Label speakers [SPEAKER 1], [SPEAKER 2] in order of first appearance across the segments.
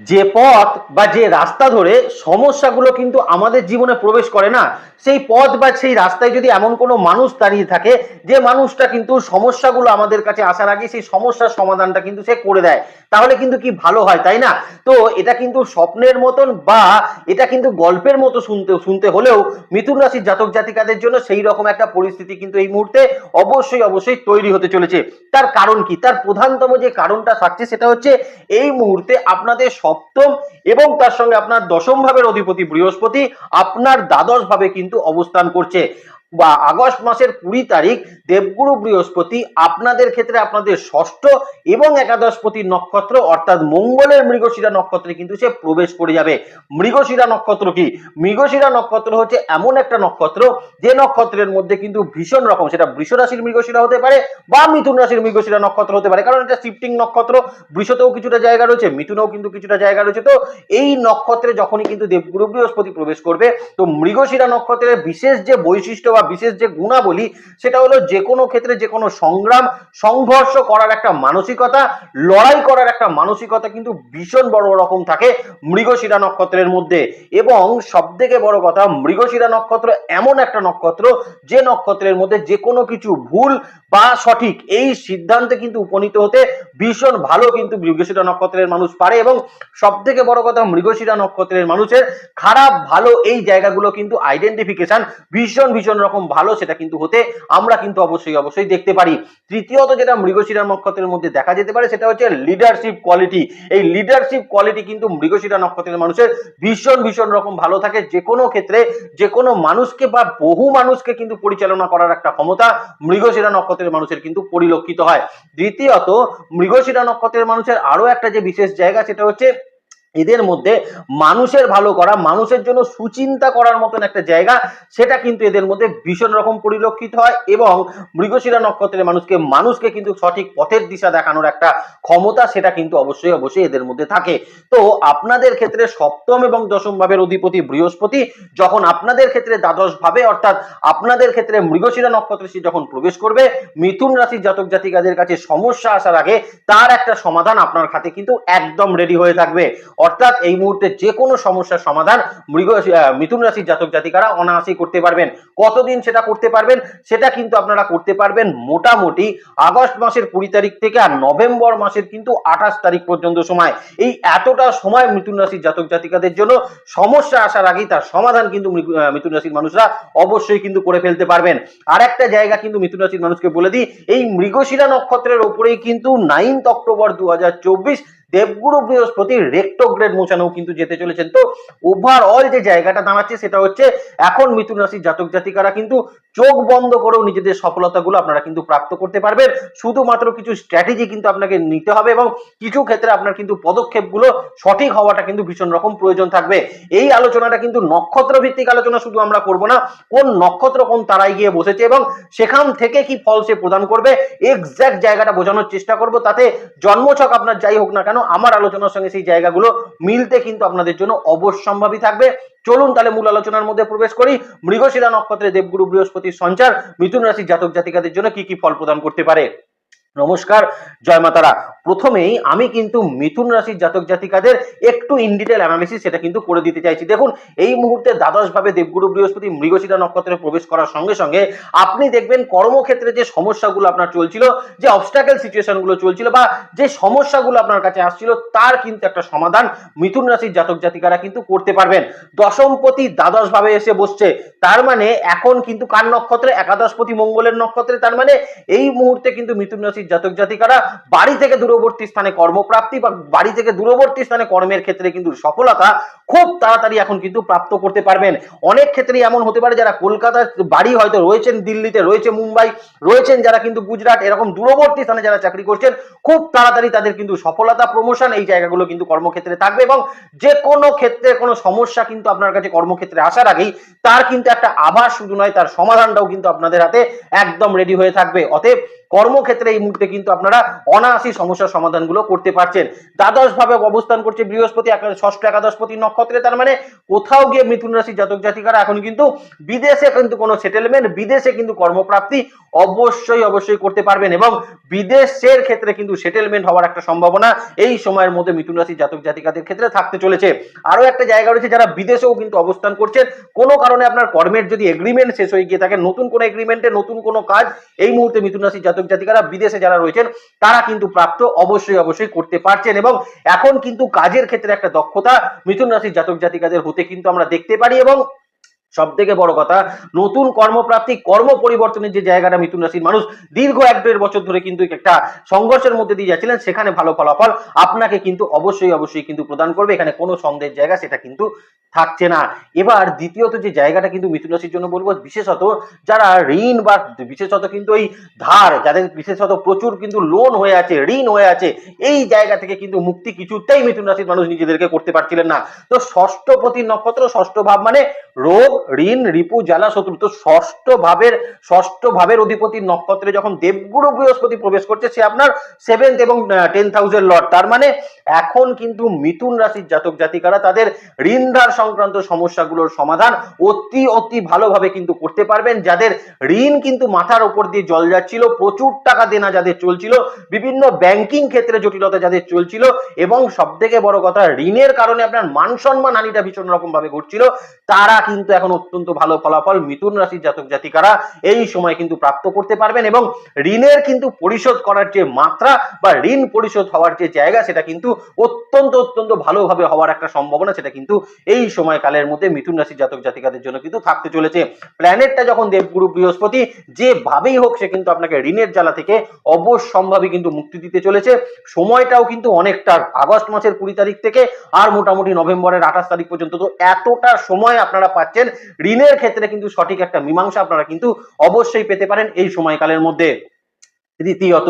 [SPEAKER 1] যে পথ বা যে রাস্তা ধরে সমস্যাগুলো কিন্তু আমাদের জীবনে প্রবেশ করে না, সেই পথ বা সেই রাস্তায় যদি এমন কোনো মানুষ দাঁড়িয়ে থাকে, যে মানুষটা কিন্তু সমস্যাগুলো আমাদের কাছে আসার আগে সেই সমস্যার সমাধানটা কিন্তু সে করে দেয়, তাহলে কিন্তু কি ভালো হয়, তাই না? তো এটা কিন্তু স্বপ্নের মতন বা এটা কিন্তু গল্পের মতো শুনতে শুনতে হলেও মিথুন রাশির জাতক জাতিকাদের জন্য সেই রকম একটা পরিস্থিতি কিন্তু এই মুহূর্তে অবশ্যই অবশ্যই তৈরি হতে চলেছে। তার কারণ কি? তার প্রধানতম যে কারণটা থাকছে সেটা হচ্ছে এই মুহূর্তে আপনাদের সপ্তম এবং তার সঙ্গে আপনার দশম ভাবের অধিপতি বৃহস্পতি, আপনার দ্বাদশ ভাবে কিন্তু অবস্থান করছে। বা আগস্ট মাসের কুড়ি তারিখ দেবগুরু বৃহস্পতি আপনাদের ক্ষেত্রে আপনাদের ষষ্ঠ এবং একাদশপতি নক্ষত্র, অর্থাৎ মঙ্গলের মৃগশিরা নক্ষত্রে কিন্তু সে প্রবেশ করে যাবে। মৃগশিরা নক্ষত্র কি? মৃগশিরা নক্ষত্র হচ্ছে এমন একটা নক্ষত্র যে নক্ষত্রের মধ্যে কিন্তু ভীষণ রকম, সেটা বৃষ রাশির মৃগশিরা হতে পারে বা মিথুন রাশির মৃগশিরা নক্ষত্র হতে পারে, কারণ এটা শিফটিং নক্ষত্র, বৃষতেও কিছুটা জায়গা রয়েছে, মিথুনেও কিন্তু কিছুটা জায়গা রয়েছে। তো এই নক্ষত্রে যখনই কিন্তু দেবগুরু বৃহস্পতি প্রবেশ করবে, তো মৃগশিরা নক্ষত্রের বিশেষ যে বৈশিষ্ট্য বা বিশেষ যে গুণাবলী, সেটা হলো যে কোনো ক্ষেত্রে যে কোনো সংগ্রাম, সংঘর্ষ করার একটা মানসিকতা, লড়াই করার একটা মানসিকতা কিন্তু ভীষণ বড় রকম থাকে মৃগশিরা নক্ষত্রের মধ্যে। এবং সব থেকে বড় কথা, মৃগশিরা নক্ষত্র এমন একটা নক্ষত্র যে নক্ষত্রের মধ্যে যে কোনো কিছু ভুল বা সঠিক, এই সিদ্ধান্তে কিন্তু উপনীত হতে ভীষণ ভালো কিন্তু মৃগশিরা নক্ষত্রের মানুষ পারে। এবং সব থেকে বড় কথা, মৃগশিরা নক্ষত্রের মানুষের খারাপ, ভালো এই জায়গাগুলো কিন্তু আইডেন্টিফিকেশন ভীষণ ভীষণ রকম ভালো সেটা কিন্তু হতে আমরা কিন্তু অবশ্যই অবশ্যই দেখতে পারি। তৃতীয়ত যেটা মৃগশিরা নক্ষত্রের মধ্যে দেখা যেতে পারে, সেটা হচ্ছে লিডারশিপ কোয়ালিটি এই লিডারশিপ কোয়ালিটি কিন্তু মৃগশিরা নক্ষত্রের মানুষের ভীষণ ভীষণ রকম ভালো থাকে। যে কোনো ক্ষেত্রে যে কোনো মানুষকে বা বহু মানুষকে কিন্তু পরিচালনা করার একটা ক্ষমতা মৃগশিরা নক্ষত্রের মানুষের কিন্তু পরিলক্ষিত হয়। দ্বিতীয়ত, মৃগশিরা নক্ষত্রের মানুষের আরও একটা যে বিশেষ জায়গা, সেটা হচ্ছে এদের মধ্যে মানুষের ভালো করা, মানুষের জন্য সুচিন্তা করার মতন একটা জায়গা, সেটা কিন্তু এদের মধ্যে ভীষণ রকম পরিলক্ষিত হয় এবং মৃগশিরা নক্ষত্রের মানুষকে মানুষকে কিন্তু সঠিক পথের দিশা দেখানোর একটা ক্ষমতা সেটা কিন্তু অবশ্যই অবশ্যই এদের মধ্যে থাকে। তো আপনাদের ক্ষেত্রে সপ্তম এবং দশম ভাবের অধিপতি বৃহস্পতি, যখন আপনাদের ক্ষেত্রে দ্বাদশ ভাবে, অর্থাৎ আপনাদের ক্ষেত্রে মৃগশিরা নক্ষত্রে সে যখন প্রবেশ করবে, মিথুন রাশির জাতক জাতিকাদের কাছে সমস্যা আসার আগে তার একটা সমাধান আপনার খাতে কিন্তু একদম রেডি হয়ে থাকবে। অর্থাৎ এই মুহূর্তে যে কোনো সমস্যার সমাধান মৃগ মিথুন রাশির জাতক জাতিকারা অনায়াসেই করতে পারবেন। কতদিন সেটা করতে পারবেন, সেটা কিন্তু আপনারা করতে পারবেন মোটামুটি আগস্ট মাসের কুড়ি তারিখ থেকে আর নভেম্বর মাসের কিন্তু আঠাশ তারিখ পর্যন্ত সময়। এই এতটা সময় মিথুন রাশির জাতক জাতিকাদের জন্য সমস্যা আসার আগেই তার সমাধান কিন্তু মিথুন রাশির মানুষরা অবশ্যই কিন্তু করে ফেলতে পারবেন। আর একটা জায়গা কিন্তু মিথুন রাশির মানুষকে বলে দিই, এই মৃগশিরা নক্ষত্রের ওপরেই কিন্তু নাইনথ অক্টোবর দু হাজার চব্বিশ দেবগুরু বৃহস্পতি রেক্টোগ্রেড মোছানো কিন্তু যেতে চলেছেন। তো ওভারঅল যে জায়গাটা দাঁড়াচ্ছে সেটা হচ্ছে এখন মিথুন রাশির জাতক জাতিকারা কিন্তু চোখ বন্ধ করেও নিজেদের সফলতাগুলো আপনারা কিন্তু প্রাপ্ত করতে পারবেন। শুধুমাত্র কিছু স্ট্র্যাটেজি কিন্তু আপনাকে নিতে হবে এবং কিছু ক্ষেত্রে আপনার কিন্তু পদক্ষেপগুলো সঠিক হওয়াটা কিন্তু ভীষণ রকম প্রয়োজন থাকবে। এই আলোচনাটা কিন্তু নক্ষত্র ভিত্তিক আলোচনা শুধু আমরা করব না, কোন নক্ষত্র কোন তারাই গিয়ে বসেছে এবং সেখান থেকে কি ফল সে প্রদান করবে এক্স্যাক্ট জায়গাটা বোঝানোর চেষ্টা করব। তাতে জন্মছক আপনার যাই হোক না কেন আমার আলোচনার সঙ্গে সেই জায়গাগুলো মিলতে কিন্তু আপনাদের জন্য অবশ্যম্ভাবী থাকবে। চলুন তাহলে মূল আলোচনার মধ্যে প্রবেশ করি। মৃগশিরা নক্ষত্রে দেবগুরু বৃহস্পতির সঞ্চার, মিথুন রাশির জাতক জাতিকাদের জন্য কি কি ফল প্রদান করতে পারে? নমস্কার, জয় মাতারা। প্রথমেই আমি কিন্তু মিথুন রাশির জাতক জাতিকাদের একটু ইন ডিটেল অ্যানালিসিস সেটা কিন্তু করে দিতে চাইছি। দেখুন, এই মুহূর্তে দ্বাদশ ভাবে দেবগুরু, বৃহস্পতি, মৃগশিরা নক্ষত্রে প্রবেশ করার সঙ্গে সঙ্গে আপনি দেখবেন কর্মক্ষেত্রে যে সমস্যাগুলো আপনার চলছিল, যে অবস্টাকেল সিচুয়েশনগুলো চলছিল বা যে সমস্যাগুলো আপনার কাছে আসছিল, তার কিন্তু একটা সমাধান মিথুন রাশির জাতক জাতিকারা কিন্তু করতে পারবেন। দশমপতি দ্বাদশ ভাবে এসে বসছে, তার মানে এখন কিন্তু কার নক্ষত্রে? একাদশপতি মঙ্গলের নক্ষত্রে। তার মানে এই মুহূর্তে কিন্তু মিথুন রাশির জাতক জাতিকারা বাড়ি থেকে দূরবর্তী স্থানে কর্মপ্রাপ্তি বা বাড়ি থেকে দূরবর্তী স্থানে কর্মের ক্ষেত্রে কিন্তু সফলতা খুব তাড়াতাড়ি এখন কিন্তু প্রাপ্ত করতে পারবেন। অনেক ক্ষেত্রেই এমন হতে পারে যারা কলকাতার বাড়ি হয়তো রয়েছেন, দিল্লিতে রয়েছে, মুম্বাই রয়েছেন, যারা কিন্তু গুজরাট এরকম দূরবর্তী স্থানে যারা চাকরি করছেন, খুব তাড়াতাড়ি তাদের কিন্তু সফলতা প্রমোশন এই জায়গাগুলো কিন্তু কর্মক্ষেত্রে থাকবে এবং যে কোনো ক্ষেত্রে কোনো সমস্যা কিন্তু আপনার কাছে কর্মক্ষেত্রে আসার আগেই তার কিন্তু একটা আভাস শুধু নয়, তার সমাধানটাও কিন্তু আপনাদের হাতে একদম রেডি হয়ে থাকবে। অতএব কর্মক্ষেত্রে এই মুহূর্তে কিন্তু আপনারা অনায়াসী সমস্যার সমাধানগুলো করতে পারছেন। দ্বাদশ ভাবে অবস্থান করছে বৃহস্পতি ষষ্ঠ একাদশপতি নক্ষত্রে। তার মানে কোথাও গিয়ে মিথুন রাশি জাতক জাতিকারা এখন কিন্তু বিদেশে কিন্তু কোনো সেটেলমেন্ট বিদেশে কিন্তু কর্মপ্রাপ্তি অবশ্যই অবশ্যই করতে পারবেন এবং বিদেশের ক্ষেত্রে কিন্তু সেটেলমেন্ট হওয়ার একটা সম্ভাবনা এই সময়ের মধ্যে মিথুন রাশি জাতক জাতিকাদের ক্ষেত্রে থাকতে চলেছে। আরও একটা জায়গা রয়েছে যারা বিদেশেও কিন্তু অবস্থান করছেন। কোনো কারণে আপনার কর্মের যদি এগ্রিমেন্ট শেষ হয়ে গিয়ে থাকে, নতুন কোনো এগ্রিমেন্টে নতুন কোনো কাজ এই মুহূর্তে মিথুন রাশি জাতক জাতিকারা বিদেশে যারা রয়েছেন, তারা কিন্তু প্রাপ্ত অবশ্যই অবশ্যই করতে পারছেন এবং এখন কিন্তু কাজের ক্ষেত্রে একটা দক্ষতা মিথুন রাশির জাতক জাতিকাদের হতে কিন্তু আমরা দেখতে পারি এবং সব থেকে বড় কথা, নতুন কর্মপ্রাপ্তি, কর্ম পরিবর্তনের যে জায়গাটা মিথুন রাশির মানুষ দীর্ঘ এক দেড় বছর ধরে কিন্তু একটা সংঘর্ষের মধ্যে দিয়ে যাচ্ছিলেন, সেখানে ভালো ফলাফল আপনাকে কিন্তু অবশ্যই অবশ্যই কিন্তু প্রদান করবে। এখানে কোনো সন্দেহের জায়গা সেটা কিন্তু থাকছে না। এবার দ্বিতীয়ত যে জায়গাটা কিন্তু মিথুন রাশির জন্য বলব, বিশেষত যারা ঋণ বা বিশেষত কিন্তু এই ধার, যাদের বিশেষত প্রচুর কিন্তু লোন হয়ে আছে, ঋণ হয়ে আছে, এই জায়গা থেকে কিন্তু মুক্তি কিছুতেই মিথুন রাশির মানুষ নিজেদেরকে করতে পারছিলেন না। তো ষষ্ঠ প্রতি নক্ষত্র, ষষ্ঠ ভাব মানে রোগ ঋণ রিপু জ্বালা শত্রু তো ষষ্ঠ ভাবের ষষ্ঠ ভাবের অধিপতি নক্ষত্রে যখন দেবগুরু বৃহস্পতি প্রবেশ করছে, সে আপনার সেভেন্থ এবং টেন থাউজেন্ড লট তার মানে এখন কিন্তু মিথুন রাশির জাতক জাতিকারা তাদের ঋণ ধার সংক্রান্ত সমস্যাগুলোর সমাধান অতি অতি ভালোভাবে কিন্তু করতে পারবেন। যাদের ঋণ কিন্তু মাথার উপর দিয়ে জল যাচ্ছিল, প্রচুর টাকা দেনা যাদের চলছিল, বিভিন্ন ব্যাংকিং ক্ষেত্রে জটিলতা যাদের চলছিল এবং সব থেকে বড় কথা, ঋণের কারণে আপনার মান সম্মান হানিটা ভীষণ রকম ভাবে ঘটছিল, তারা কিন্তু এখন অত্যন্ত ভালো ফলাফল মিথুন রাশির জাতক জাতিকারা এই সময় কিন্তু প্রাপ্ত করতে পারবেন এবং ঋণের কিন্তু পরিশোধ করার যে মাত্রা বা ঋণ পরিশোধ হওয়ার যে জায়গা সেটা কিন্তু অত্যন্ত অত্যন্ত ভালোভাবে হওয়ার একটা সম্ভাবনা সেটা কিন্তু এই সময়কালের মধ্যে মিথুন রাশির জাতক জাতিকাদের জন্য কিন্তু থাকতে চলেছে। প্ল্যানেটটা যখন দেবগুরু বৃহস্পতি যেভাবেই হোক সে কিন্তু আপনাকে ঋণের জ্বালা থেকে অবশ্যম্ভাবী কিন্তু মুক্তি দিতে চলেছে। সময়টাও কিন্তু অনেকটা আগস্ট মাসের কুড়ি তারিখ থেকে আর মোটামুটি নভেম্বরের আঠাশ তারিখ পর্যন্ত। তো এতটা সময় আপনারা পাচ্ছেন ঋণের ক্ষেত্রে কিন্তু সঠিক একটা মীমাংসা আপনারা কিন্তু অবশ্যই পেতে পারেন এই সময়কালের মধ্যে। দ্বিতীয়ত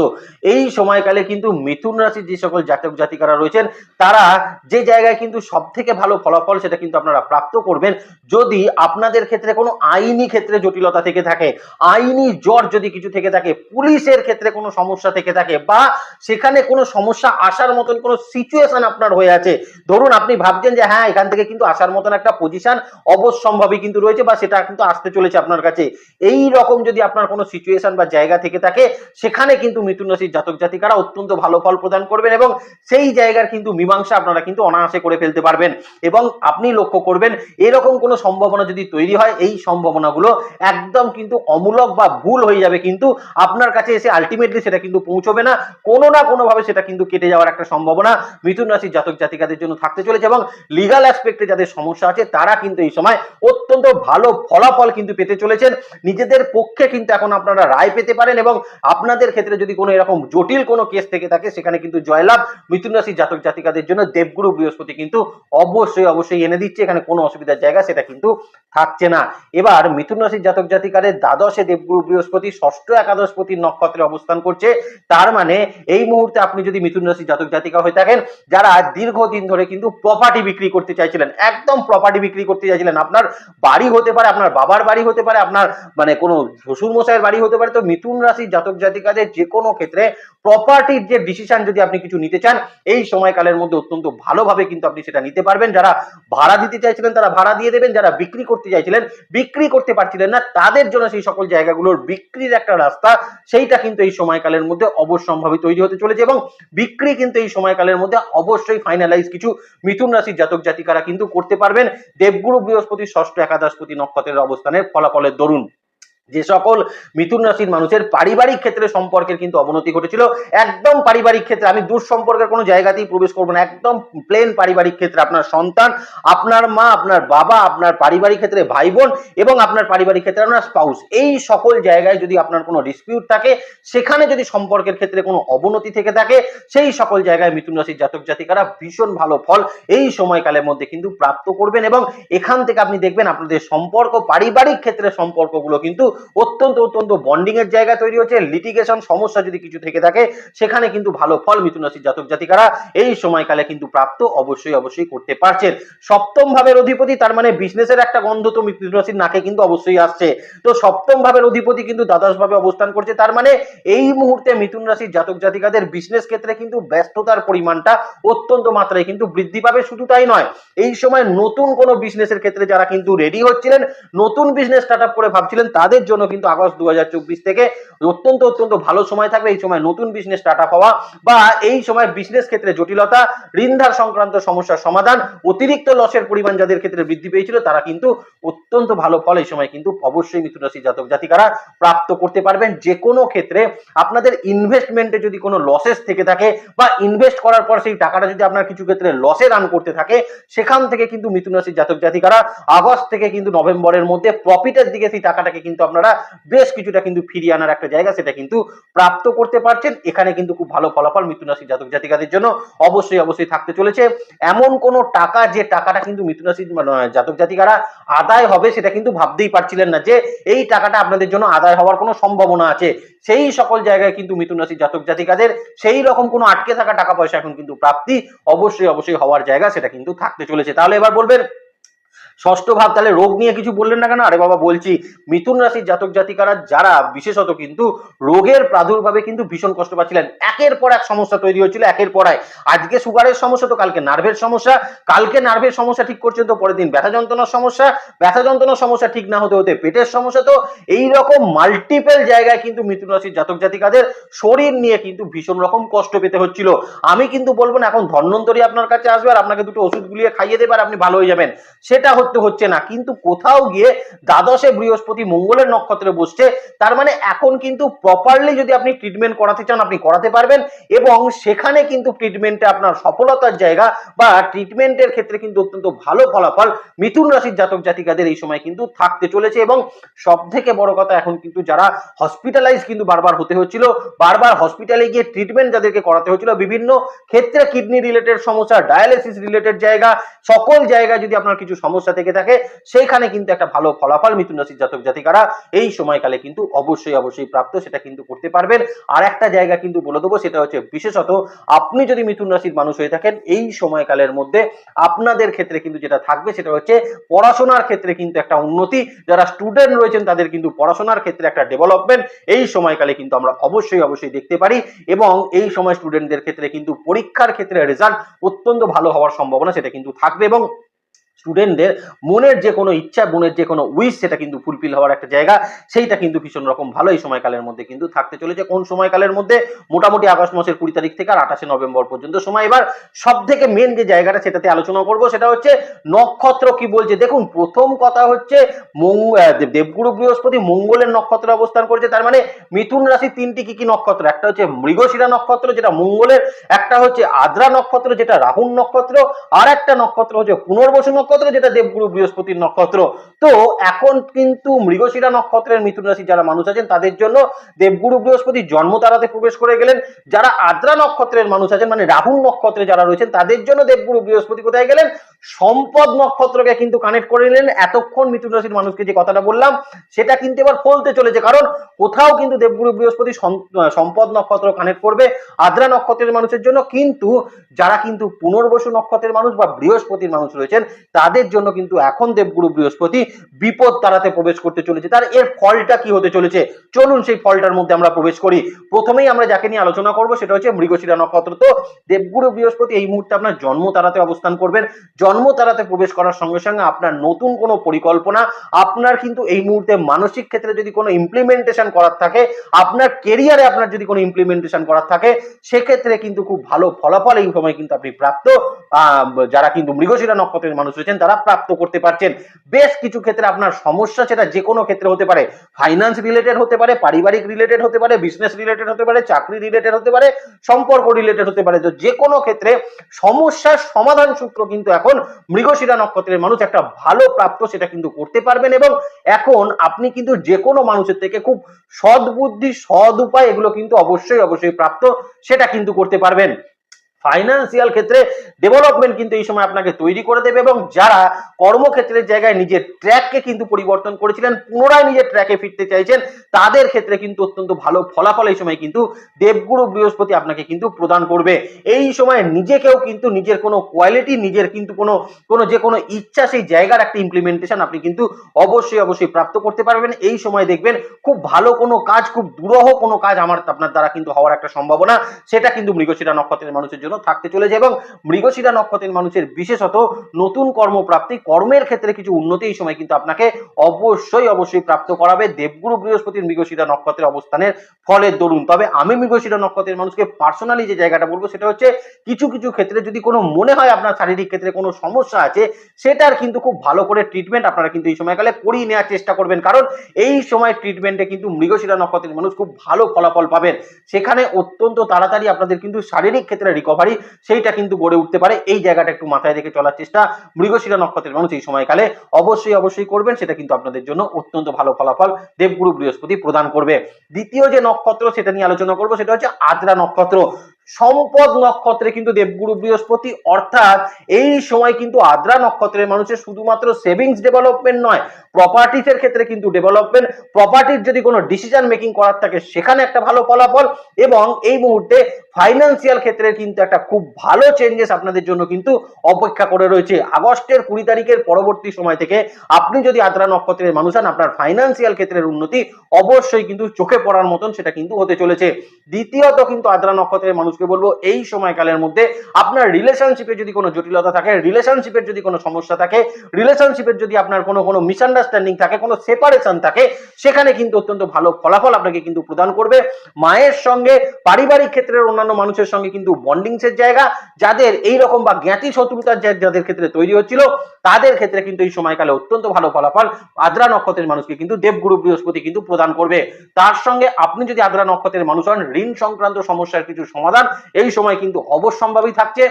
[SPEAKER 1] এই সময়কালে কিন্তু মিথুন রাশির যে সকল জাতক জাতিকারা রয়েছেন, তারা যে জায়গায় কিন্তু সব থেকে ভালো ফলাফল সেটা কিন্তু আপনারা প্রাপ্ত করবেন। যদি আপনাদের ক্ষেত্রে কোনো আইনি ক্ষেত্রে জটিলতা থেকে থাকে, আইনি জ্বর যদি কিছু থেকে থাকে, পুলিশের ক্ষেত্রে কোনো সমস্যা থেকে থাকে, বা সেখানে কোনো সমস্যা আসার মতন কোনো সিচুয়েশন আপনার হয়ে আছে, ধরুন আপনি ভাবছেন যে হ্যাঁ এখান থেকে কিন্তু আসার মতন একটা পজিশন অবশ্যম্ভাবী কিন্তু রয়েছে, বা সেটা কিন্তু আসতে চলেছে আপনার কাছে। এই রকম যদি আপনার কোনো সিচুয়েশন বা জায়গা থেকে থাকে, সেখানে কিন্তু মিথুন রাশির জাতক জাতিকারা অত্যন্ত ভালো ফল প্রদান করবেন এবং সেই জায়গার কিন্তু মীমাংসা আপনারা কিন্তু অনায়াসে করে ফেলতে পারবেন এবং আপনি লক্ষ্য করবেন এরকম কোনো সম্ভাবনা যদি তৈরি হয়, এই সম্ভাবনাগুলো একদম কিন্তু অমূলক বা ভুল হয়ে যাবে কিন্তু আপনার কাছে এসে আলটিমেটলি সেটা কিন্তু পৌঁছবে না। কোনো না কোনোভাবে সেটা কিন্তু কেটে যাওয়ার একটা সম্ভাবনা মিথুন রাশির জাতক জাতিকাদের জন্য থাকতে চলেছে এবং লিগাল অ্যাসপেক্টে যাদের সমস্যা আছে, তারা কিন্তু এই সময় অত্যন্ত ভালো ফলাফল কিন্তু পেতে চলেছেন। নিজেদের পক্ষে কিন্তু এখন আপনারা রায় পেতে পারেন এবং আপনাদের ক্ষেত্রে যদি কোনো এরকম জটিল কোনো কেস থেকে থাকে, সেখানে কিন্তু জয়লাভ মিথুন রাশির জাতক জাতিকাদের জন্য দেবগুরু বৃহস্পতি কিন্তু অবশ্যই অবশ্যই এনে দিচ্ছে। এখানে কোনো অসুবিধার জায়গা সেটা কিন্তু থাকছে না। এবার মিথুন রাশির জাতক জাতিকাদের দ্বাদশে দেবগুরু বৃহস্পতি, ষষ্ঠ একাদশপতি নক্ষত্রে অবস্থান করছে। তার মানে এই মুহূর্তে আপনি যদি মিথুন রাশির জাতক জাতিকা হয়ে থাকেন, যারা দীর্ঘদিন ধরে কিন্তু প্রপার্টি বিক্রি করতে চাইছিলেন, একদম প্রপার্টি বিক্রি করতে চাইছিলেন, আপনার বাড়ি হতে পারে, আপনার বাবার বাড়ি হতে পারে, আপনার মানে কোনো শ্বশুর মশাইয়ের বাড়ি হতে পারে, তো মিথুন রাশির জাতক জাতিকাদের যে কোনো ক্ষেত্রে প্রপার্টির যে ডিসিশন যদি আপনি কিছু নিতে চান, এই সময়কালের মধ্যে অত্যন্ত ভালোভাবে কিন্তু আপনি সেটা নিতে পারবেন। যারা ভাড়া দিতে চাইছিলেন, তারা ভাড়া দিয়ে দেবেন। যারা বিক্রি করতে চাইছিলেন, বিক্রি করতে পারছিলেন না, তাদের জন্য সেই সকল জায়গাগুলোর বিক্রির একটা রাস্তা, সেইটা কিন্তু এই সময়কালের মধ্যে অবশ্যম্ভাবী তৈরি হতে চলেছে এবং বিক্রি কিন্তু এই সময়কালের মধ্যে অবশ্যই ফাইনালাইজ কিছু মিথুন রাশির জাতক জাতিকারা কিন্তু করতে পারবেন। দেবগুরু বৃহস্পতি, ষষ্ঠ একাদশপতি নক্ষত্রের অবস্থানের ফলাফলের দরুন। যে সকল মিথুন রাশির মানুষের পারিবারিক ক্ষেত্রে সম্পর্কের কিন্তু অবনতি ঘটেছিল। একদম পারিবারিক ক্ষেত্রে, আমি দূর সম্পর্কের কোনো জায়গাতেই প্রবেশ করব না, একদম প্লেন পারিবারিক ক্ষেত্রে আপনার সন্তান, আপনার মা, আপনার বাবা, আপনার পারিবারিক ক্ষেত্রে ভাই বোন এবং আপনার পারিবারিক ক্ষেত্রে আপনার স্পাউস এই সকল জায়গায় যদি আপনার কোনো ডিসপিউট থাকে, সেখানে যদি সম্পর্কের ক্ষেত্রে কোনো অবনতি থেকে থাকে, সেই সকল জায়গায় মিথুন রাশির জাতক জাতিকারা ভীষণ ভালো ফল এই সময়কালের মধ্যে কিন্তু প্রাপ্ত করবেন এবং এখান থেকে আপনি দেখবেন আপনাদের সম্পর্ক, পারিবারিক ক্ষেত্রে সম্পর্কগুলো কিন্তু অত্যন্ত অত্যন্ত বন্ডিং এর জায়গা তৈরি হচ্ছে। লিটিগেশন সমস্যা যদি কিছু থেকে থাকে, সেখানে কিন্তু ভালো ফল মিথুন রাশির জাতক জাতিকারা এই সময়কালে কিন্তু প্রাপ্ত অবশ্যই অবশ্যই করতে পারছেন। সপ্তম ভাবের অধিপতি, তার মানে বিজনেসের একটা গন্ধ তো মিথুন রাশির নাকে কিন্তু অবশ্যই আসছে। তো সপ্তম ভাবের অধিপতি কিন্তু দ্বাদশ ভাবে অবস্থান করছে। তার মানে এই মুহূর্তে মিথুন রাশির জাতক জাতিকাদের বিজনেস ক্ষেত্রে কিন্তু ব্যস্ততার পরিমাণটা অত্যন্ত মাত্রায় কিন্তু বৃদ্ধি পাবে। শুধু তাই নয়, এই সময় নতুন কোনো বিজনেসের ক্ষেত্রে যারা কিন্তু রেডি হচ্ছিলেন, নতুন বিজনেস স্টার্ট আপ করে ভাবছিলেন, তাদের জন্য কিন্তু আগস্ট দু হাজার চব্বিশ থেকে অত্যন্ত অত্যন্ত ভালো সময় থাকবে। এই সময় নতুন বিজনেস স্টার্ট আপ হওয়া বা এই সময় বিজনেস ক্ষেত্রে জটিলতা, ঋণধার সংক্রান্ত সমস্যার সমাধান, অতিরিক্ত লসের পরিমাণ যাদের ক্ষেত্রে বৃদ্ধি পেয়েছিল, তারা কিন্তু অত্যন্ত ভালো ফল এই সময় কিন্তু অবশ্যই মিথুন রাশি জাতক জাতিকারা প্রাপ্ত করতে পারবেন। যে কোনো ক্ষেত্রে আপনাদের ইনভেস্টমেন্টে যদি কোনো লসেস থেকে থাকে বা ইনভেস্ট করার পর সেই টাকাটা যদি আপনার কিছু ক্ষেত্রে লসে রান করতে থাকে, সেখান থেকে কিন্তু মিথুন রাশির জাতক জাতিকারা আগস্ট থেকে কিন্তু নভেম্বরের মধ্যে প্রফিটের দিকে সেই টাকাটাকে কিন্তু আপনারা বেশ কিছুটা কিন্তু ফিরিয়ে আনার একটা জায়গা সেটা কিন্তু প্রাপ্ত করতে পারছেন। এখানে কিন্তু খুব ভালো ফলাফল মিথুন জাতক জাতিকাদের জন্য অবশ্যই অবশ্যই থাকতে চলেছে। এমন কোন টাকা যে টাকাটা কিন্তু মিথুন মানে, জাতক জাতিকারা আদায় হবে সেটা কিন্তু ভাবতেই পারছিলেন না যে এই টাকাটা আপনাদের জন্য আদায় হওয়ার কোনো সম্ভাবনা আছে। সেই সকল জায়গায় কিন্তু মিথুন রাশির জাতক জাতিকাদের সেই রকম কোনো আটকে থাকা টাকা পয়সা এখন কিন্তু প্রাপ্তি অবশ্যই অবশ্যই হওয়ার জায়গা সেটা কিন্তু থাকতে চলেছে। তাহলে এবার বলবেন ষষ্ঠ ভাব, তাহলে রোগ নিয়ে কিছু বললেন না কেন? আরে বাবা, বলছি, মিথুন রাশির জাতক জাতিকারা যারা, বিশেষত কিন্তু রোগের প্রাদুর্ভাবে কিন্তু ভীষণ কষ্ট পাচ্ছিলেন। একের পর এক সমস্যা তৈরি হচ্ছিল একের পর আজকে সুগারের সমস্যা তো, কালকে নার্ভের সমস্যা। কালকে নার্ভের সমস্যা ঠিক করছেন তো, পরের দিন ব্যথা যন্ত্রণার সমস্যা। ব্যথা যন্ত্রণার সমস্যা ঠিক না হতে হতে পেটের সমস্যা তো। এই রকম মাল্টিপল জায়গায় কিন্তু মিথুন রাশির জাতক জাতিকাদের শরীর নিয়ে কিন্তু ভীষণ রকম কষ্ট পেতে হচ্ছিল। আমি কিন্তু বলব না, এখন ধন্বন্তরী আপনার কাছে আসবে আর আপনাকে দুটো ওষুধ গুলিয়ে খাইয়ে দেবে আর আপনি ভালো হয়ে যাবেন। সেটা হতে হচ্ছে না। কিন্তু কোথাও গিয়ে দ্বাদশে বৃহস্পতি মঙ্গলের নক্ষত্রে বসছে, তার মানে এখন কিন্তু প্রপারলি যদি আপনি ট্রিটমেন্ট করাতে চান, আপনি করাতে পারবেন এবং সেখানে কিন্তু ট্রিটমেন্টে আপনার সফলতার জায়গা বা ট্রিটমেন্টের ক্ষেত্রে কিন্তু অত্যন্ত ভালো ফলাফল মিথুন রাশির জাতক জাতিকাদের এই সময় কিন্তু থাকতে চলেছে এবং সব থেকে বড় কথা এখন কিন্তু যারা হসপিটালাইজ কিন্তু বারবার হতে হচ্ছিল, বারবার হসপিটালে গিয়ে ট্রিটমেন্ট যাদেরকে করাতে হচ্ছিল, বিভিন্ন ক্ষেত্রে কিডনি রিলেটেড সমস্যা ডায়ালিসিস রিলেটেড জায়গা, সকল জায়গায় যদি আপনার কিছু সমস্যা থেকে থাকে, সেইখানে কিন্তু একটা ভালো ফলাফল মিথুন রাশির জাতক জাতিকারা এই সময়কালে কিন্তু অবশ্যই অবশ্যই প্রাপ্ত, সেটা কিন্তু করতে পারবেন। আর একটা জায়গা কিন্তু বলে দেবো, সেটা হচ্ছে বিশেষত আপনি যদি মিথুন রাশির মানুষ হয়ে থাকেন, এই সময়কালের মধ্যে আপনাদের ক্ষেত্রে কিন্তু যেটা থাকবে, সেটা হচ্ছে পড়াশোনার ক্ষেত্রে কিন্তু একটা উন্নতি। যারা স্টুডেন্ট রয়েছেন, তাদের কিন্তু পড়াশোনার ক্ষেত্রে একটা ডেভেলপমেন্ট এই সময়কালে কিন্তু আমরা অবশ্যই অবশ্যই দেখতে পারি এবং এই সময় স্টুডেন্টদের ক্ষেত্রে কিন্তু পরীক্ষার ক্ষেত্রে রেজাল্ট অত্যন্ত ভালো হওয়ার সম্ভাবনা সেটা কিন্তু থাকবে এবং স্টুডেন্টদের মনের যে কোনো ইচ্ছা, মনের যে কোনো উইশ সেটা কিন্তু ফুলফিল হওয়ার একটা জায়গা। সেইটা কিন্তু ভীষণ রকম ভালো এই সময়কালের মধ্যে কিন্তু থাকতে চলেছে। কোন সময়কালের মধ্যে? মোটামুটি আগস্ট মাসের কুড়ি তারিখ থেকে আর আঠাশে নভেম্বর পর্যন্ত। সময় এবার সব থেকে মেন যে জায়গাটা সেটাতে আলোচনা করব, সেটা হচ্ছে নক্ষত্র কি বলছে? দেখুন, প্রথম কথা হচ্ছে দেবগুরু বৃহস্পতি মঙ্গলের নক্ষত্রে অবস্থান করেছে। তার মানে মিথুন রাশি তিনটি কি কি নক্ষত্র? একটা হচ্ছে মৃগশিরা নক্ষত্র, যেটা মঙ্গলের। একটা হচ্ছে আদ্রা নক্ষত্র, যেটা রাহুল নক্ষত্র। আর একটা নক্ষত্র হচ্ছে পুনর্বসু নক্ষত্র। যেটা দেবগুরু বৃহস্পতির নক্ষত্র। তো এখন কিন্তু মৃগশিরা নক্ষত্রের মিথুন রাশি যারা মানুষ আছেন, তাদের জন্য দেবগুরু বৃহস্পতি জন্ম তারাতে প্রবেশ করে গেলেন। যারা আদ্রা নক্ষত্রের মানুষ আছেন মানে রাহুল নক্ষত্রে যারা রয়েছেন, তাদের জন্য দেবগুরু বৃহস্পতি কোথায় গেলেন? সম্পদ নক্ষত্রকে কিন্তু কানেক্ট করে নিলেন। এতক্ষণ মিথুন রাশির মানুষকে যে কথাটা বললাম, সেটা কিন্তু এবার ফলতে চলেছে। কারণ কোথাও কিন্তু দেবগুরু বৃহস্পতি সম্পদ নক্ষত্র কানেক্ট করবে আদ্রা নক্ষত্রের মানুষের জন্য। কিন্তু যারা কিন্তু পুনর্বসু নক্ষত্রের মানুষ বা বৃহস্পতির মানুষ রয়েছেন তাদের জন্য কিন্তু এখন দেবগুরু বৃহস্পতি বিপদ তারাতে প্রবেশ করতে চলেছে। তার এর ফলটা কি হতে চলেছে? চলুন সেই ফলটার মধ্যে আমরা প্রবেশ করি। প্রথমেই আমরা যাকে নিয়ে আলোচনা করব সেটা হচ্ছে মৃগশিরা নক্ষত্র। তো দেবগুরু বৃহস্পতি এই মুহূর্তে আপনার জন্ম তারাতে অবস্থান করবেন। জন্ম তারাতে প্রবেশ করার সঙ্গে সঙ্গে আপনার নতুন কোনো পরিকল্পনা, আপনার কিন্তু এই মুহূর্তে মানসিক ক্ষেত্রে যদি কোনো ইমপ্লিমেন্টেশন করার থাকে, আপনার কেরিয়ারে আপনার যদি কোনো ইমপ্লিমেন্টেশন করার থাকে, সেক্ষেত্রে কিন্তু খুব ভালো ফলাফল এই সময় কিন্তু আপনি প্রাপ্ত যারা কিন্তু মৃগশিরা নক্ষত্রের মানুষ রয়েছেন, তারা প্রাপ্ত করতে পারছেন। বেশ কিছু ক্ষেত্রে আপনার সমস্যা সেটা যে কোনো ক্ষেত্রে হতে পারে। ফাইন্যান্স রিলেটেড হতে পারে, পারিবারিক রিলেটেড হতে পারে বিজনেস রিলেটেড হতে পারে, চাকরি রিলেটেড হতে পারে, সম্পর্ক রিলেটেড হতে পারে। তো যে কোনো ক্ষেত্রে সমস্যার সমাধান সূত্র কিন্তু এখন মৃগশিরা নক্ষত্রের মানুষ একটা ভালো প্রাপ্ত সেটা কিন্তু করতে পারবেন এবং এখন আপনি কিন্তু যে কোনো মানুষের থেকে খুব সৎ বুদ্ধি সৎ উপায় এগুলো কিন্তু অবশ্যই অবশ্যই প্রাপ্ত সেটা কিন্তু করতে পারবেন। ফাইন্যান্সিয়াল ক্ষেত্রে ডেভেলপমেন্ট কিন্তু এই সময় আপনাকে তৈরি করে দেবে এবং যারা কর্মক্ষেত্রের জায়গায় নিজের ট্র্যাককে কিন্তু পরিবর্তন করেছিলেন, পুনরায় নিজের ট্র্যাকে ফিরতে চাইছেন, তাদের ক্ষেত্রে কিন্তু অত্যন্ত ভালো ফলাফল এই সময় কিন্তু দেবগুরু বৃহস্পতি আপনাকে কিন্তু প্রদান করবে। এই সময় নিজেকেও কিন্তু নিজের কোনো কোয়ালিটি নিজের কিন্তু কোনো কোনো যে কোনো ইচ্ছা, সেই জায়গার একটা ইমপ্লিমেন্টেশন আপনি কিন্তু অবশ্যই অবশ্যই প্রাপ্ত করতে পারবেন। এই সময় দেখবেন খুব ভালো কোনো কাজ, খুব দুরহ কোনো কাজ আমার, আপনার দ্বারা কিন্তু হওয়ার একটা সম্ভাবনা, সেটা কিন্তু মৃগশিরা নক্ষত্রের মানুষের জন্য থাকতে চলেছে এবং মৃগশিরা নক্ষত্রের মানুষের বিশেষত নতুন কর্মপ্রাপ্তি, কর্মের ক্ষেত্রে কিছু উন্নতি এই সময় কিন্তু আপনাকে অবশ্যই অবশ্যই প্রাপ্ত করাবে। দেবগুরু বৃহস্পতির মৃগশিরা নক্ষত্রের অবস্থানের ফলের দরুন তবে আমি মৃগশিরা নক্ষত্রের মানুষকে পার্সোনালি যে জায়গাটা বলব সেটা হচ্ছে কিছু কিছু ক্ষেত্রে যদি কোনো মনে হয় আপনার শারীরিক ক্ষেত্রে কোনো সমস্যা আছে, সেটার কিন্তু খুব ভালো করে ট্রিটমেন্ট আপনারা কিন্তু এই সময়কালে করিয়ে নেওয়ার চেষ্টা করবেন। কারণ এই সময় ট্রিটমেন্টে কিন্তু মৃগশিরা নক্ষত্রের মানুষ খুব ভালো ফলাফল পাবেন। সেখানে অত্যন্ত তাড়াতাড়ি আপনাদের কিন্তু শারীরিক ক্ষেত্রে রিকভারি সেইটা কিন্তু গড়ে উঠতে পারে। এই জায়গাটা একটু মাথায় রেখে চলার চেষ্টা। মৃগশিরা নক্ষত্রের মানুষ এই সময়কালে অবশ্যই অবশ্যই করবেন। সেটা কিন্তু আপনাদের জন্য অত্যন্ত ভালো ফলাফল দেবগুরু বৃহস্পতি প্রদান করবে। দ্বিতীয় যে নক্ষত্র, সেটা নিয়ে আলোচনা করব, সেটা হচ্ছে আদ্রা নক্ষত্র। সম্পদ নক্ষত্রে কিন্তু দেবগুরু বৃহস্পতি, অর্থাৎ এই সময় কিন্তু আদ্রা নক্ষত্রের মানুষের শুধুমাত্র সেভিংস ডেভেলপমেন্ট নয় প্রপার্টিসের ক্ষেত্রে কিন্তু ডেভেলপমেন্ট প্রপার্টির যদি কোনো ডিসিশন মেকিং করার থাকে, সেখানে একটা ভালো ফলাফল এবং এই মুহূর্তে ফাইন্যান্সিয়াল ক্ষেত্রে কিন্তু একটা খুব ভালো চেঞ্জেস আপনাদের জন্য কিন্তু অপেক্ষা করে রয়েছে। আগস্টের কুড়ি তারিখের পরবর্তী সময় থেকে আপনি যদি আদ্রা নক্ষত্রের মানুষ হন, আপনার ফাইন্যান্সিয়াল ক্ষেত্রের উন্নতি অবশ্যই কিন্তু চোখে পড়ার মতন সেটা কিন্তু হতে চলেছে। দ্বিতীয়ত কিন্তু আদ্রা নক্ষত্রের মানুষকে বলব, এই সময়কালের মধ্যে আপনার রিলেশনশিপে যদি কোনো জটিলতা থাকে রিলেশনশিপের যদি কোনো সমস্যা থাকে রিলেশনশিপের যদি আপনার কোনো কোনো মিসআন্ডারস্ট্যান্ডিং থাকে, কোনো সেপারেশন থাকে, সেখানে কিন্তু অত্যন্ত ভালো ফলাফল আপনাকে কিন্তু প্রদান করবে। মায়ের সঙ্গে পারিবারিক ক্ষেত্রের অন্যান্য মানুষের সঙ্গে কিন্তু বন্ডিংসের জায়গা, যাদের এই রকম বা জ্ঞাতি শত্রুতার যাদের ক্ষেত্রে তৈরি হচ্ছিল তাদের ক্ষেত্রে কিন্তু এই সময়কালে অত্যন্ত ভালো ফলাফল আদ্রা নক্ষত্রের মানুষকে কিন্তু দেবগুরু বৃহস্পতি কিন্তু প্রদান করবে। তার সঙ্গে আপনি যদি আদ্রা নক্ষত্রের মানুষ হন, ঋণ সংক্রান্ত সমস্যার কিছু সমাধান এই সময় কিন্তু অবশ্যম্ভাবী থাকছে।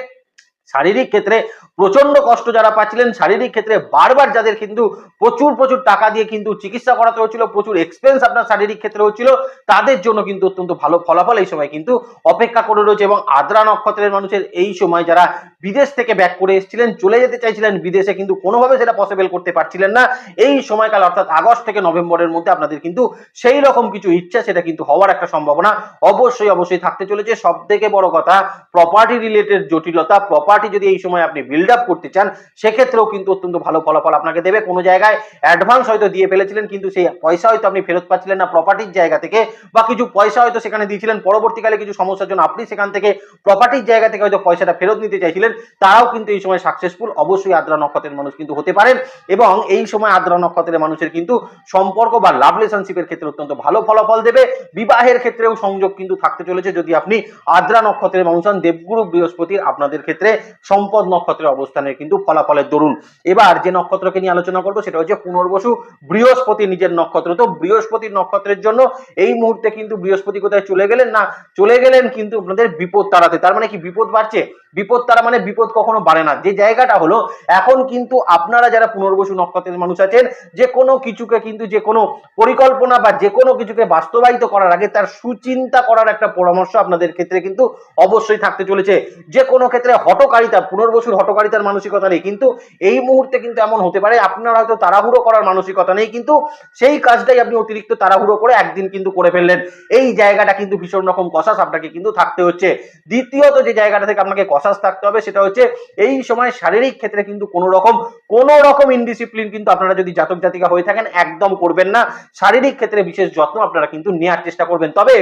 [SPEAKER 1] শারীরিক ক্ষেত্রে প্রচণ্ড কষ্ট যারা পাচ্ছিলেন, শারীরিক ক্ষেত্রে বারবার যাদের কিন্তু প্রচুর প্রচুর টাকা দিয়ে কিন্তু চিকিৎসা করাতে হচ্ছিল, প্রচুর এক্সপেন্স আপনার শারীরিক ক্ষেত্রে হচ্ছিল, তাদের জন্য কিন্তু অত্যন্ত ভালো ফলাফল এই সময় কিন্তু অপেক্ষা করে রয়েছে এবং আদ্রা নক্ষত্রের মানুষের এই সময় যারা বিদেশ থেকে ব্যাক করে এসেছিলেন, চলে যেতে চাইছিলেন বিদেশে কিন্তু কোনোভাবে সেটা পসিবল করতে পারছিলেন না। এই সময়কাল অর্থাৎ আগস্ট থেকে নভেম্বরের মধ্যে আপনাদের কিন্তু সেই রকম কিছু ইচ্ছা, সেটা কিন্তু হওয়ার একটা সম্ভাবনা অবশ্যই অবশ্যই থাকতে চলেছে। সব থেকে বড় কথা প্রপার্টি রিলেটেড জটিলতা প্রপার্টি যদি এই সময় আপনি বিল্ড আপ করতে চান, সেক্ষেত্রেও কিন্তু অত্যন্ত ভালো ফলাফল আপনাকে দেবে। কোনো জায়গায় অ্যাডভান্স হয়তো দিয়ে ফেলেছিলেন, কিন্তু সেই পয়সা হয়তো আপনি ফেরত পাচ্ছিলেন না প্রপার্টির জায়গা থেকে, বা কিছু পয়সা হয়তো সেখানে দিয়েছিলেন, পরবর্তীকালে কিছু সমস্যার জন্য আপনি সেখান থেকে প্রপার্টির জায়গা থেকে হয়তো পয়সাটা ফেরত নিতে চাইছিলেন, তারাও কিন্তু এই সময় সাকসেসফুল অবশ্যই আদ্রা নক্ষত্রের মানুষ কিন্তু হতে পারেন, এবং এই সময় আদ্রা নক্ষত্রের মানুষের কিন্তু সম্পর্ক বা লাভ রিলেশনশিপের ক্ষেত্রে অত্যন্ত ভালো ফলাফল দেবে। বিবাহের ক্ষেত্রেও সংযোগ কিন্তু থাকতে চলেছে। যদি আপনি আদ্রা নক্ষত্রের মানুষ হন, দেবগুরু বৃহস্পতির আপনাদের ক্ষেত্রে সম্পদ নক্ষত্রের অবস্থানের কিন্তু ফলাফলের দরুন। এবার যে নক্ষত্রকে নিয়ে আলোচনা করব, সেটা হচ্ছে পুনর্বসু বৃহস্পতি নিজের নক্ষত্র। তো বৃহস্পতির নক্ষত্রের জন্য এই মুহূর্তে কিন্তু বৃহস্পতি কোথায় চলে গেলেন? না, চলে গেলেন কিন্তু আপনাদের বিপদ তাড়াতে। তার মানে কি বিপদ বাড়ছে? বিপদ তারা মানে বিপদ কখনো বাড়ে না। যে জায়গাটা হলো, এখন কিন্তু আপনারা যারা পুনর্বসু নক্ষত্রের মানুষ আছেন, যে কোনো কিছুকে কিন্তু যে কোনো পরিকল্পনা বা যে কোনো কিছুকে বাস্তবায়িত করার আগে তার সুচিন্তা করার একটা পরামর্শ আপনাদের ক্ষেত্রে কিন্তু অবশ্যই থাকতে চলেছে। যে কোনো ক্ষেত্রে হটকারিতা, পুনর্বসুর হটকারিতার মানসিকতা নেই। কিন্তু এই মুহূর্তে কিন্তু এমন হতে পারে, আপনার হয়তো তাড়াহুড়ো করার মানসিকতা নেই, কিন্তু সেই কাজটাই আপনি অতিরিক্ত তাড়াহুড়ো করে একদিন কিন্তু করে ফেললেন। এই জায়গাটা কিন্তু ভীষণ রকম কষাস আপনাকে কিন্তু থাকতে হচ্ছে। দ্বিতীয়ত যে জায়গাটা থেকে আপনাকে কষাস থাকতে হবে, সেটা হচ্ছে এই সময় শারীরিক ক্ষেত্রে কিন্তু কোনো রকম কোনো রকম ইনডিসিপ্লিন কিন্তু আপনারা যদি জাতক জাতিকা হয়ে থাকেন, একদম করবেন না। শারীরিক ক্ষেত্রে বিশেষ যত্ন আপনারা কিন্তু নেওয়ার চেষ্টা করবেন। তবে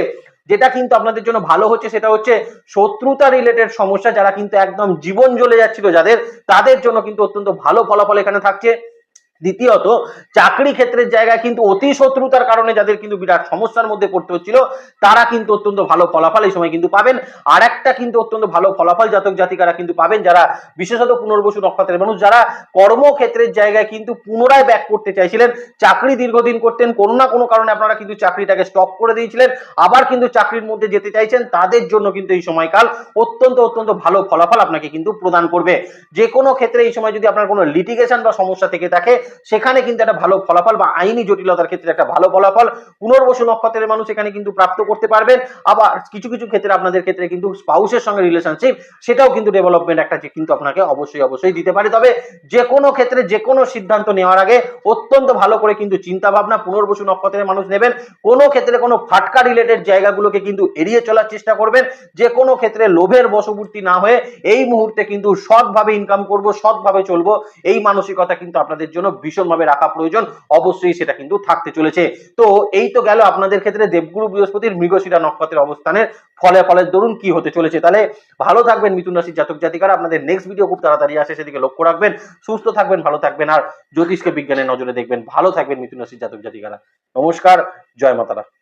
[SPEAKER 1] যেটা কিন্তু আপনাদের জন্য ভালো হচ্ছে সেটা হচ্ছে শত্রুতা রিলেটেড সমস্যা যারা কিন্তু একদম জীবন জ্বলে যাচ্ছিল যাদের, তাদের জন্য কিন্তু অত্যন্ত ভালো ফলাফল এখানে থাকছে। দ্বিতীয়ত, চাকরি ক্ষেত্রের জায়গায় কিন্তু অতি শত্রুতার কারণে যাদের কিন্তু বিরাট সমস্যার মধ্যে পড়তে হচ্ছিল, তারা কিন্তু অত্যন্ত ভালো ফলাফল এই সময় কিন্তু পাবেন। আর একটা কিন্তু অত্যন্ত ভালো ফলাফল জাতক জাতিকারা কিন্তু পাবেন যারা বিশেষত পুনর্বসু নক্ষত্রের মানুষ, যারা কর্মক্ষেত্রের জায়গায় কিন্তু পুনরায় ব্যাক করতে চাইছিলেন, চাকরি দীর্ঘদিন করতেন, কোনো না কোনো কারণে আপনারা কিন্তু চাকরিটাকে স্টপ করে দিয়েছিলেন, আবার কিন্তু চাকরির মধ্যে যেতে চাইছেন, তাদের জন্য কিন্তু এই সময়কাল অত্যন্ত অত্যন্ত ভালো ফলাফল আপনাকে কিন্তু প্রদান করবে। যে কোনো ক্ষেত্রে এই সময় যদি আপনার কোনো লিটিগেশন বা সমস্যা থেকে থাকে সেখানে কিন্তু একটা ভালো ফলাফল বা আইনি জটিলতার ক্ষেত্রে একটা ভালো ফলাফল পুনর্বসু নক্ষত্রের মানুষ এখানে কিন্তু প্রাপ্ত করতে পারবেন। আবার কিছু কিছু ক্ষেত্রে আপনাদের ক্ষেত্রে কিন্তু স্পাউসের সঙ্গে রিলেশনশিপ সেটাও কিন্তু ডেভেলপমেন্ট একটা কিন্তু আপনাকে অবশ্যই অবশ্যই দিতে পারে। তবে যে কোনো ক্ষেত্রে যে কোনো সিদ্ধান্ত নেওয়ার আগে অত্যন্ত ভালো করে কিন্তু চিন্তা ভাবনা পুনর্বসু নক্ষত্রের মানুষ নেবেন। কোনো ক্ষেত্রে কোনো ফাটকা রিলেটেড জায়গাগুলোকে কিন্তু এড়িয়ে চলার চেষ্টা করবেন। যে কোনো ক্ষেত্রে লোভের বশবর্তী না হয়ে এই মুহূর্তে কিন্তু সৎভাবে ইনকাম করব, সৎভাবে চলবো, এই মানসিকতা কিন্তু আপনাদের জন্য ভীষণভাবে রাখা প্রয়োজন, অবশ্যই সেটা কিন্তু থাকতে চলেছে। তো এই তো গেল আপনাদের ক্ষেত্রে দেবগুরু বৃহস্পতির মৃগশিরা নক্ষত্রের অবস্থানের ফলে ফলের দরুন কি হতে চলেছে? তাহলে ভালো থাকবেন মিথুন রাশির জাতক জাতিকারা। আপনাদের নেক্সট ভিডিও খুব তাড়াতাড়ি আসে, সেদিকে লক্ষ্য রাখবেন। সুস্থ থাকবেন, ভালো থাকবেন। আর জ্যোতিষকে বিজ্ঞানের নজরে দেখবেন। ভালো থাকবেন মিথুন রাশির জাতক জাতিকারা। নমস্কার, জয় মাতারা।